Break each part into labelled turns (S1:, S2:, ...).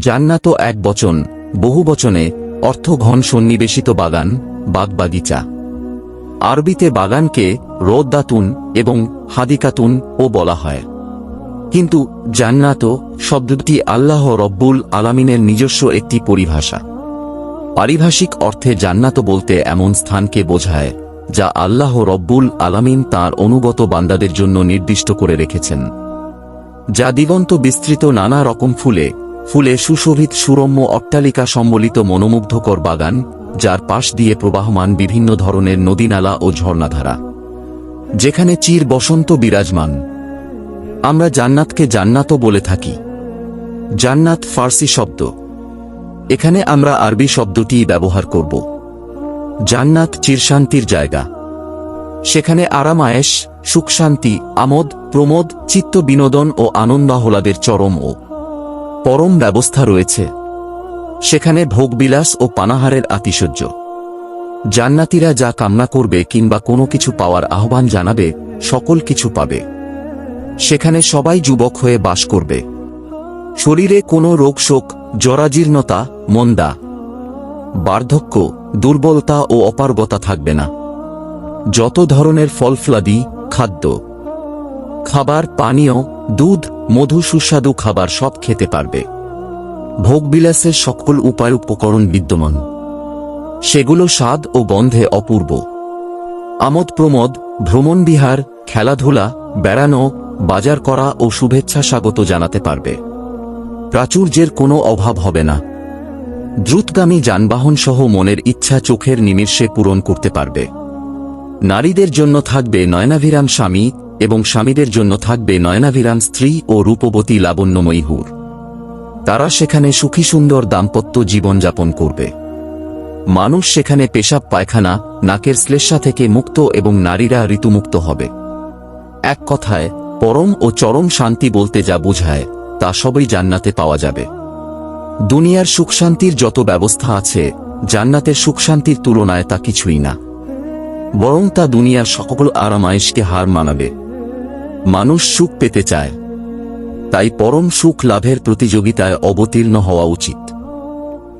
S1: জান্নাত এক বচন, বহু বচনে অর্থ ঘন সন্নিবেশিত বাগান, বাগবাগিচা। আরবিতে বাগানকে রোদ্দাতুন এবং হাদিকাতুন ও বলা হয়। কিন্তু জান্নাত শব্দটি আল্লাহ রব্বুল আলামিনের নিজস্ব একটি পরিভাষা। পারিভাষিক অর্থে জান্নাত বলতে এমন স্থানকে বোঝায়, যা আল্লাহ রব্বুল আলামিন তার অনুগত বান্দাদের জন্য নির্দিষ্ট করে রেখেছেন। যা দিগন্ত বিস্তৃত নানা রকম ফুলে ফুলে সুশোভিত সুরম্য অট্টালিকা সম্বলিত মনোমুগ্ধকর বাগান, যার পাশ দিয়ে প্রবাহমান বিভিন্ন ধরনের নদীনালা ও ঝর্ণাধারা। যেখানে চির বসন্ত বিরাজমান। আমরা জান্নাতকে জান্নাতও বলে থাকি। জান্নাত ফার্সি শব্দ। এখানে আমরা আরবি শব্দটি ব্যবহার করব। জান্নাত চিরশান্তির জায়গা। সেখানে আরাম আরামায়েশ সুখশান্তি আমোদ, প্রমোদ, চিত্ত, বিনোদন ও আনন্দাহ্লাদের চরম ও পরম ব্যবস্থা রয়েছে। সেখানে ভোগবিলাস ও পানাহারের আতিশয্য। জান্নাতিরা যা কামনা করবে কিংবা কোনো কিছু পাওয়ার আহ্বান জানাবে, সকল কিছু পাবে। সেখানে সবাই যুবক হয়ে বাস করবে। শরীরে কোনো রোগশোক জরাজীর্ণতা, মন্দা, বার্ধক্য, দুর্বলতা ও অপারগতা থাকবে না। যত ধরনের ফলফলাদি, খাদ্য খাবার, পানীয়, দুধ, মধু, সুস্বাদু খাবার সব খেতে পারবে। ভোগবিলাসের সকল উপায় উপকরণ বিদ্যমান। সেগুলো স্বাদ ও গন্ধে অপূর্ব। আমোদ প্রমোদ ভ্রমণবিহার খেলাধুলা, বেড়ানো, বাজার করা ও শুভেচ্ছা স্বাগত জানাতে পারবে। প্রাচুর্যের কোনো অভাব হবে না। দ্রুতগামী যানবাহন সহ মনের ইচ্ছা চোখের নিমিষে পূরণ করতে পারবে। নারীদের জন্য থাকবে নয়নাভিরাম স্বামী এবং স্বামীদের জন্য থাকবে নয়নাভিরাম স্ত্রী ও রূপবতী লাবণ্যময়ী তারা সেখানে সুখী সুন্দর দাম্পত্য জীবনযাপন করবে। মানুষ সেখানে পেশাব পায়খানা, নাকের শ্লেষা থেকে মুক্ত এবং নারীরা ঋতুমুক্ত হবে। এক কথায়, পরম ও চরম শান্তি বলতে যা বোঝায়, তা সবই জান্নাতে পাওয়া যাবে। দুনিয়ার সুখশান্তির যত ব্যবস্থা আছে, জান্নাতের সুখশান্তির তুলনায় তা কিছুই না। বরং তা দুনিয়ার সকল আরামায়েশকে হার মানাবে। মানুষ সুখ পেতে চায়। তাই পরম সুখ লাভের প্রতিযোগিতায় অবতীর্ণ হওয়া উচিত।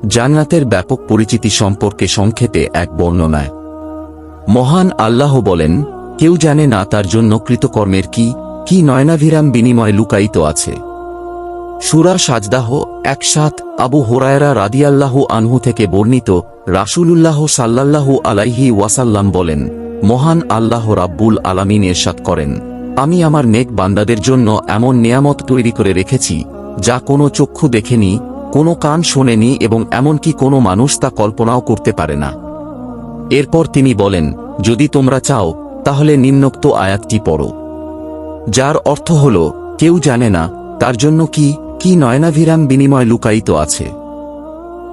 S1: জান্নাতের ব্যাপক পরিচিতি সম্পর্কে সংক্ষেপে এক বর্ণনায়। মহান আল্লাহ বলেন, কেউ জানে না তার জন্য কৃতকর্মের কি কি নয়নাভিরাম বিনিময় লুকায়িত আছে। সুরা সাজদাহ একসাথ আবু হোরায়রা রাদিয়াল্লাহু আনহু থেকে বর্ণিত রাসূলুল্লাহ সাল্লাল্লাহু আলাইহি ওয়াসাল্লাম বলেন, মহান আল্লাহ রাব্বুল আলামিন এরশাদ করেন। আমি আমার নেক বান্দাদের জন্য এমন নিয়ামত তৈরি করে রেখেছি, যা কোনো চক্ষু দেখেনি, কোনো কান শোনেনি এবং এমনকি কোনো মানুষ তা কল্পনাও করতে পারে না। এরপর তিনি বলেন, যদি তোমরা চাও, তাহলে নিম্নোক্ত আয়াতটি পড়ো। যার অর্থ হল, কেউ জানে না, তার জন্য কি কি নয়নাভিরাম বিনিময় লুকায়িত আছে।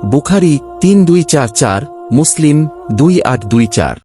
S1: বুখারি তিন দুই চার চার, মুসলিম দুই আট দুই চার।